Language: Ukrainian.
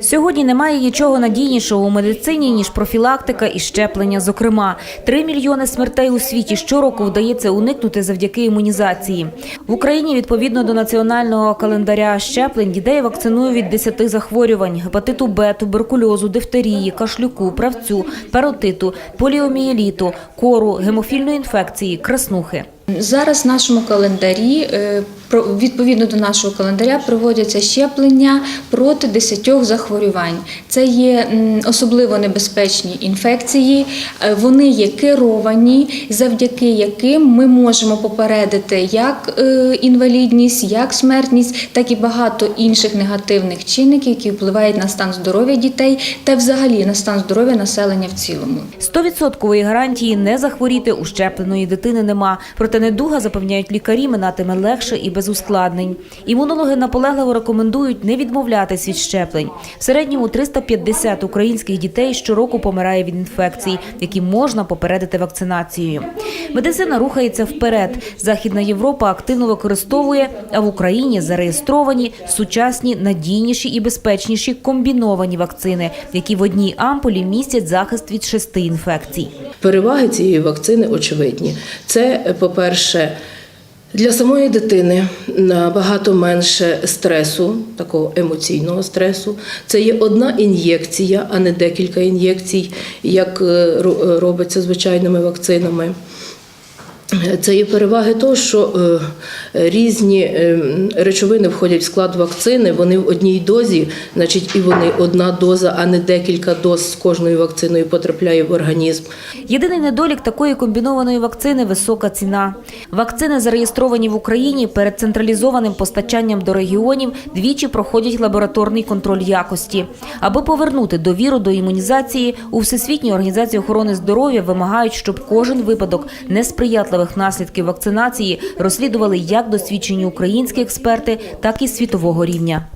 Сьогодні немає нічого надійнішого у медицині, ніж профілактика і щеплення. Зокрема, 3 мільйони смертей у світі щороку вдається уникнути завдяки імунізації. В Україні, відповідно до національного календаря щеплень, дітей вакцинують від 10 захворювань: гепатиту Б, туберкульозу, дифтерії, кашлюку, правцю, паротиту, поліомієліту, кору, гемофільної інфекції, краснухи. Зараз в нашому календарі, е, відповідно до нашого календаря, проводяться щеплення проти 10 захворювань. Це є особливо небезпечні інфекції. Е, Вони є керовані, завдяки яким ми можемо попередити як е, інвалідність, як смертність, так і багато інших негативних чинників, які впливають на стан здоров'я дітей та взагалі на стан здоров'я населення в цілому. Стовідсоткової гарантії не захворіти у щепленої дитини нема. Проте недуга, запевняють лікарі, минатиме легше і без ускладнень. Імунологи наполегливо рекомендують не відмовлятись від щеплень. В середньому 350 українських дітей щороку помирає від інфекцій, які можна попередити вакцинацією. Медицина рухається вперед. Західна Європа активно використовує, а в Україні зареєстровані сучасні, надійніші і безпечніші комбіновані вакцини, які в одній ампулі містять захист від шести інфекцій. Переваги цієї вакцини очевидні. Це, по-перше, для самої дитини набагато менше стресу, такого емоційного стресу. Це є одна ін'єкція, а не декілька ін'єкцій, як е, робиться звичайними вакцинами. Це є переваги того, що е, різні е, речовини входять в склад вакцини, вони в одній дозі, значить, і вони одна доза, а не декілька доз з кожною вакциною потрапляє в організм. Єдиний недолік такої комбінованої вакцини висока ціна. Вакцини, зареєстровані в Україні перед централізованим постачанням до регіонів, двічі проходять лабораторний контроль якості. Аби повернути довіру до імунізації, у Всесвітній організації охорони здоров'я вимагають, щоб кожен випадок несприятливих наслідків вакцинації розслідували як досвідчені українські експерти, так і світового рівня.